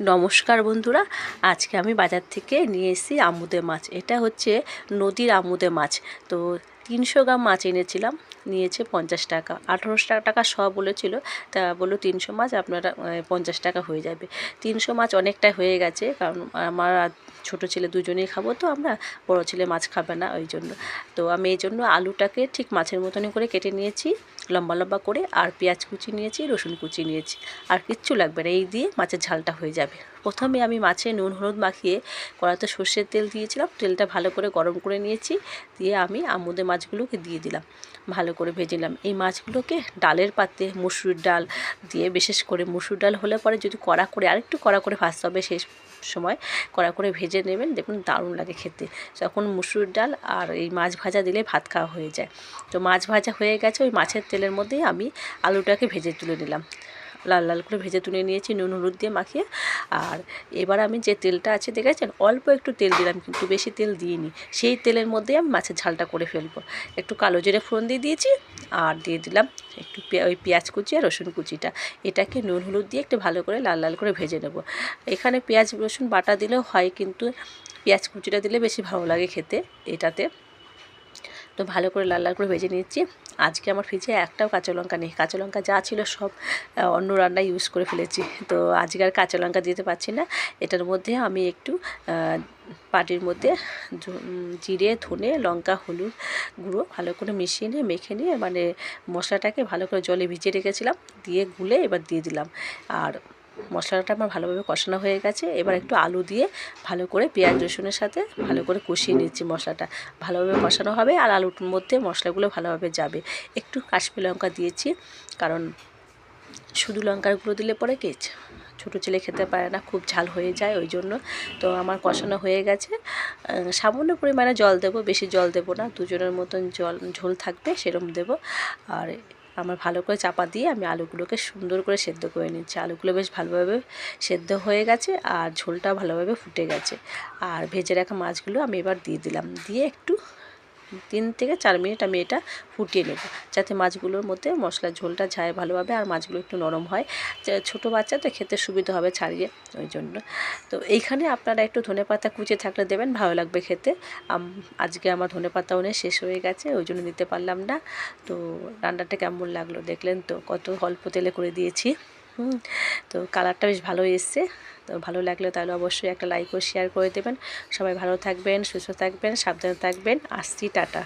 নমস্কার বন্ধুরা, আজকে আমি বাজার থেকে নিয়ে এসেছি আমুদে মাছ। এটা হচ্ছে নদীর আমুদে মাছ। তো তিনশো গ্রাম মাছ এনেছিলাম, নিয়েছে পঞ্চাশ টাকা। আঠেরোশো টাকা সব বলেছিল, তা বলল তিনশো মাছ আপনারা পঞ্চাশ টাকা হয়ে যাবে। তিনশো মাছ অনেকটা হয়ে গেছে, কারণ আমার ছোটো ছেলে দুজনেই খাব, তো আমরা বড় ছেলে মাছ খাবে না ওই জন্য। তো আমি এই জন্য আলুটাকে ঠিক মাছের মতনই করে কেটে নিয়েছি, লম্বা লম্বা করে, আর পেঁয়াজ কুচি নিয়েছি, রসুন কুচি নিয়েছি। আর কিচ্ছু লাগবে না, এই দিয়ে মাছের ঝালটা হয়ে যাবে। প্রথমে আমি মাছে নুন, হলুদ মাখিয়ে কড়াতে সর্ষের তেল দিয়েছিলাম। তেলটা ভালো করে গরম করে নিয়েছি। দিয়ে আমি আমুদে মাছগুলোকে দিয়ে দিলাম। ভালো করে ভেজে নিলাম। এই মাছগুলোকে ডালের পাতে মুসুর ডাল দিয়ে বিশেষ করে মুসুর ডাল হলে পরে যদি কড়া করে আরেকটু কড়া করে ভাজতে হবে, সেই সময় কড়া করে ভেজে নেবেন। দেখুন, দারুণ লাগে খেতে। তখন মুসুর ডাল আর এই মাছ ভাজা দিলে ভাত খাওয়া হয়ে যায়। তো মাছ ভাজা হয়ে গেছে। ওই মাছের তেলের মধ্যেই আমি আলুটাকে ভেজে তুলে নিলাম। লাল লাল করে ভেজে তুলে নিয়েছি, নুন হলুদ দিয়ে মাখিয়ে। আর এবার আমি যে তেলটা আছে, দেখেছেন? অল্প একটু তেল দিলাম, কিন্তু বেশি তেল দিইনি। সেই তেলের মধ্যে আমি মাছের ঝালটা করে ফেলব। একটু কালো জিরে ফোড়ন দিয়ে দিয়েছি, আর দিয়ে দিলাম একটু ওই পেঁয়াজ কুচি আর রসুন কুচিটা। এটাকে নুন হলুদ দিয়ে একটু ভালো করে লাল লাল করে ভেজে নেব। এখানে পেঁয়াজ, রসুন বাটা দিলেও হয়, কিন্তু পেঁয়াজ কুচিটা দিলে বেশি ভালো লাগে খেতে। এটাতে তো ভালো করে লাল লাল করে ভেজে নিচ্ছি আজকে আমার ফ্রিজে একটাও কাঁচা লঙ্কা নেই। কাঁচা লঙ্কা যা ছিল সব অন্য রান্নায় ইউজ করে ফেলেছি। তো আজকে আর কাঁচা লঙ্কা দিতে পারছি না। এটার মধ্যে আমি একটু পাটির মধ্যে জিরে, ধনে, লঙ্কা, হলুদ গুঁড়ো ভালো করে মিশিয়ে নিয়ে, মেখে নিয়ে মানে মশলাটাকে ভালো করে জলে ভিজিয়ে রেখেছিলাম। দিয়ে গুলে এবার দিয়ে দিলাম। আর মশলাটা আমার ভালোভাবে কষানো হয়ে গেছে। এবার একটু আলু দিয়ে ভালো করে পেঁয়াজ, রসুনের সাথে ভালো করে কষিয়ে নিচ্ছি মশলাটা। ভালোভাবে কষানো হবে আর আলুর মধ্যে মশলাগুলো ভালোভাবে যাবে। একটু কাশ্মীর লঙ্কা দিয়েছি, কারণ শুধু লঙ্কার গুঁড়ো দিলে পরে কি ছোটো ছেলে খেতে পারে না, খুব ঝাল হয়ে যায় ওই জন্য। তো আমার কষানো হয়ে গেছে। সামান্য পরিমাণে জল দেবো, বেশি জল দেবো না, দুজনের মতন জল, ঝোল থাকবে সেরকম দেবো। আর আমার ভালো করে চাপা দিয়ে আমি আলুগুলোকে সুন্দর করে সেদ্ধ করে নিচ্ছি। আলুগুলো বেশ ভালোভাবে সেদ্ধ হয়ে গেছে আর ঝোলটা ভালোভাবে ফুটে গেছে। আর ভেজে রাখা মাছগুলো আমি এবার দিয়ে দিলাম। দিয়ে একটু তিন থেকে চার মিনিট আমি এটা ফুটিয়ে নেব, যাতে মাছগুলোর মধ্যে মশলার ঝোলটা যায় ভালোভাবে আর মাছগুলো একটু নরম হয়। ছোটো বাচ্চা তো খেতে সুবিধা হবে ছাড়িয়ে, ওই জন্য। তো এইখানে আপনারা একটু ধনে পাতা কুচে থাকলে দেবেন, ভালো লাগবে খেতে। আজকে আমার ধনে পাতাও নেই, শেষ হয়ে গেছে, ওই জন্য দিতে পারলাম না। তো রান্নাটা কেমন লাগল দেখলেন তো? কত অল্প তেলে করে দিয়েছি। তো কালারটা বেশ ভালো এসছে। তো ভালো লাগলে তাহলে অবশ্যই একটা লাইক ও শেয়ার করে দেবেন। সবাই ভালো থাকবেন, সুস্থ থাকবেন, সাবধানে থাকবেন। আসছি, টাটা।